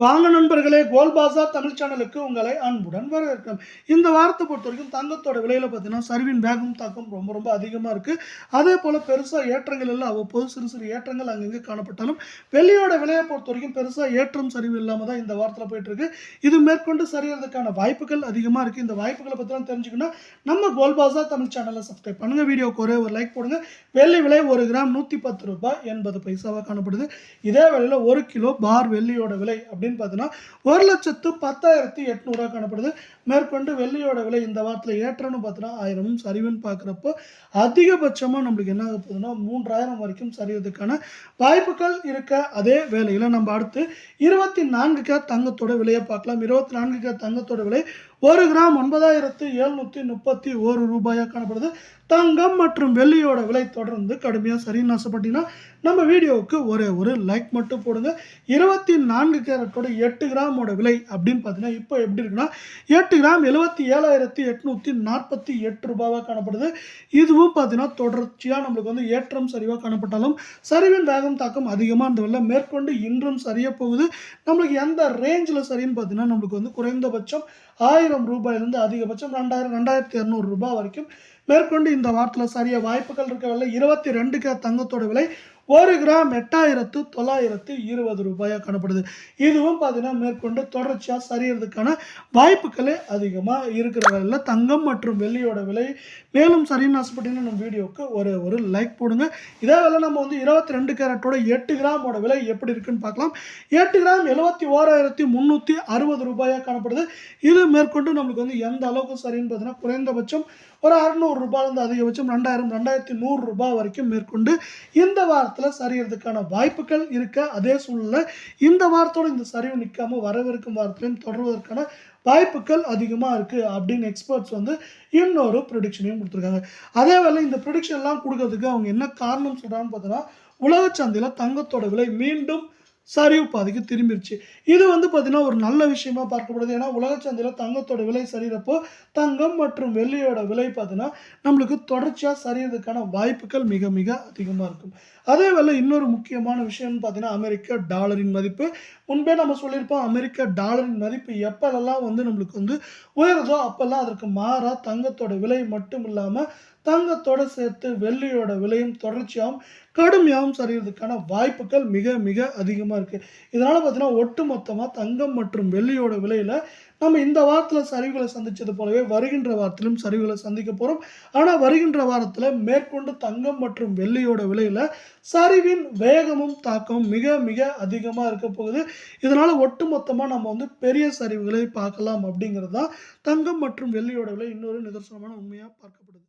வாங்க நண்பர்களே கோல்பாசா தமிழ் சேனலுக்கு உங்களை அன்புடன் வரவேற்கிறோம் இந்த வாரத்தை பொறுத்த வரைக்கும் தங்கத்தோட விலையில் பார்த்தீங்கன்னா சரிவின் வேகம் தாக்கம் ரொம்ப ரொம்ப அதிகமாக இருக்குது அதே போல் பெருசாக ஏற்றங்கள் எல்லாம் அவ்வப்போது சிறு சிறு ஏற்றங்கள் அங்கங்கே காணப்பட்டாலும் வெள்ளியோட விலையை பொறுத்த வரைக்கும் பெருசாக ஏற்றம் சரிவு இல்லாமல் தான் இந்த வாரத்தில் போயிட்டுருக்கு இது மேற்கொண்டு சரியறதுக்கான வாய்ப்புகள் அதிகமாக இருக்குது இந்த வாய்ப்புகளை பற்றிலாம் தெரிஞ்சுக்கணும்னா நம்ம கோல்பாசா தமிழ் சேனலை சப்ஸ்கிரைப் பண்ணுங்கள் வீடியோக்கு ஒரே ஒரு லைக் போடுங்க. வெள்ளி விலை ஒரு கிராம் நூற்றி பத்து ரூபாய் எண்பது பைசாவாக காணப்படுது. இதே வேலையில் ஒரு கிலோ பார் வெள்ளியோட விலை அப்படின்னு பார்த்தீங்கன்னா ஒரு லட்சத்து பத்தாயிரத்தி எட்நூறுவா காணப்படுது. மேற்கொண்டு வெள்ளியோட விலை இந்த வாரத்தில் ஏற்றம்னு பார்த்தீங்கன்னா ஆயிரமும் சரிவுன்னு பார்க்குறப்போ அதிகபட்சமாக நம்மளுக்கு என்ன ஆக போகுதுன்னா மூன்றாயிரம் வரைக்கும் சரிவதற்கான வாய்ப்புகள் இருக்க அதே வேலையில் நம்ம அடுத்து இருபத்தி நான்கு தங்கத்தோட விலையை பார்க்கலாம். இருபத்தி நான்கு தங்கத்தோட விலை ஒரு கிராம் ஒன்பதாயிரத்து எழுநூற்றி முப்பத்தி ஒரு ரூபாயாக காணப்படுது. தங்கம் மற்றும் வெள்ளியோட விலை தொடர்ந்து கடுமையாக சரின்னு ஆசைப்பட்டீங்கன்னா நம்ம வீடியோவுக்கு ஒரே ஒரு லைக் மட்டும் போடுங்க. இருபத்தி நான்கு கேரட்டோட எட்டு கிராமோட விலை அப்படின்னு பார்த்தீங்கன்னா இப்போ எப்படி இருக்குன்னா எட்டு கிராம் எழுபத்தி ஏழாயிரத்தி எட்நூற்றி நாற்பத்தி எட்டு ரூபாவாக காணப்படுது. இதுவும் பார்த்தீங்கன்னா தொடர்ச்சியாக நம்மளுக்கு வந்து ஏற்றம் சரிவாக காணப்பட்டாலும் சரிவின் வேகம் தாக்கம் அதிகமாக இந்த வெள்ளம் மேற்கொண்டு இன்றும் சரிய போகுது. நம்மளுக்கு எந்த ரேஞ்சில் சரின்னு பார்த்தீங்கன்னா நம்மளுக்கு வந்து குறைந்தபட்சம் ஆயிரம் ரூபாயிலிருந்து அதிகபட்சம் ரெண்டாயிரம் ரெண்டாயிரத்தி இரநூறு ரூபாய் வரைக்கும் மேற்கொண்டு இந்த வாரத்தில் சரிய வாய்ப்புகள் இருக்க விலை இருபத்தி ரெண்டு கே தங்கத்தோட விலை ஒரு கிராம் எட்டாயிரத்து தொள்ளாயிரத்து இருபது ரூபாயாக காணப்படுது. இதுவும் பார்த்தீங்கன்னா மேற்கொண்டு தொடர்ச்சியாக சரியறதுக்கான வாய்ப்புகளே அதிகமாக இருக்கிற தங்கம் மற்றும் வெள்ளியோட விலை. மேலும் சரின்னு ஆசைப்பட்டீங்கன்னா நம்ம வீடியோவுக்கு ஒரு ஒரு லைக் போடுங்க. இதே வேலை நம்ம வந்து இருபத்தி ரெண்டு கேரட்டோட எட்டு கிராமோட விலை எப்படி இருக்குன்னு பார்க்கலாம். எட்டு கிராம் எழுபத்தி ஓராயிரத்தி முந்நூற்றி அறுபது ரூபாயாக காணப்படுது. இது மேற்கொண்டு நம்மளுக்கு வந்து எந்த அளவுக்கு சரின்னு பார்த்தீங்கன்னா குறைந்தபட்சம் ஒரு அறுநூறு ரூபாயிலிருந்து அதிகபட்சம் ரெண்டாயிரம் ரெண்டாயிரத்தி நூறு ரூபாய் வரைக்கும் மேற்கொண்டு இந்த வாரத்தில் சரிகிறதுக்கான வாய்ப்புகள் இருக்க அதே சூழ்நிலை. இந்த வாரத்தோட இந்த சரிவு நிற்காம வரவிருக்கும் வாரத்திலையும் தொடர்வதற்கான வாய்ப்புகள் அதிகமாக இருக்குது அப்படின்னு எக்ஸ்பர்ட்ஸ் வந்து இன்னொரு ப்ரொடிக்ஷனையும் கொடுத்துருக்காங்க. அதே வேளை இந்த ப்ரொடிக்ஷன்லாம் கொடுக்கறதுக்கு அவங்க என்ன காரணம் சொல்கிறாங்கன்னு பார்த்தோன்னா உலக சந்தையில் தங்கத்தோட விலை மீண்டும் சரிவு பாதைக்கு திரும்பிடுச்சு இது வந்து பார்த்திங்கன்னா ஒரு நல்ல விஷயமா பார்க்கப்படுது. ஏன்னா உலக சந்தையில் தங்கத்தோட விலை சரிகிறப்போ தங்கம் மற்றும் வெள்ளியோட விலை பார்த்தீங்கன்னா நம்மளுக்கு தொடர்ச்சியாக சரியறதுக்கான வாய்ப்புகள் மிக மிக அதிகமாக இருக்கும். அதே வேலை இன்னொரு முக்கியமான விஷயம்னு பார்த்தீங்கன்னா அமெரிக்க டாலரின் மதிப்பு. முன்பே நம்ம சொல்லியிருப்போம் அமெரிக்க டாலரின் மதிப்பு எப்போல்லாம் வந்து நம்மளுக்கு வந்து உயருதோ அப்போல்லாம் அதற்கு மாறாக தங்கத்தோட விலை மட்டும் இல்லாமல் தங்கத்தோட சேர்த்து வெள்ளியோட விலையும் தொடர்ச்சியாகவும் கடுமையாகவும் சரியறதுக்கான வாய்ப்புகள் மிக மிக அதிகமாக இருக்குது இதனால் பார்த்தீங்கன்னா ஒட்டு மொத்தமாக தங்கம் மற்றும் வெள்ளியோட விலையில் நம்ம இந்த வாரத்தில் சரிவுகளை சந்தித்தது போலவே வருகின்ற வாரத்திலும் சரிவுகளை சந்திக்க போகிறோம் ஆனால் வருகின்ற வாரத்தில் மேற்கொண்டு தங்கம் மற்றும் வெள்ளியோட விலையில் சரிவின் வேகமும் தாக்கமும் மிக மிக அதிகமாக இருக்க போகுது. இதனால் ஒட்டு மொத்தமாக நம்ம வந்து பெரிய சரிவுகளை பார்க்கலாம் அப்படிங்கிறது தான் தங்கம் மற்றும் வெள்ளியோட விலை. இன்னொரு நிதர்சனமான உண்மையாக பார்க்கப்படுது.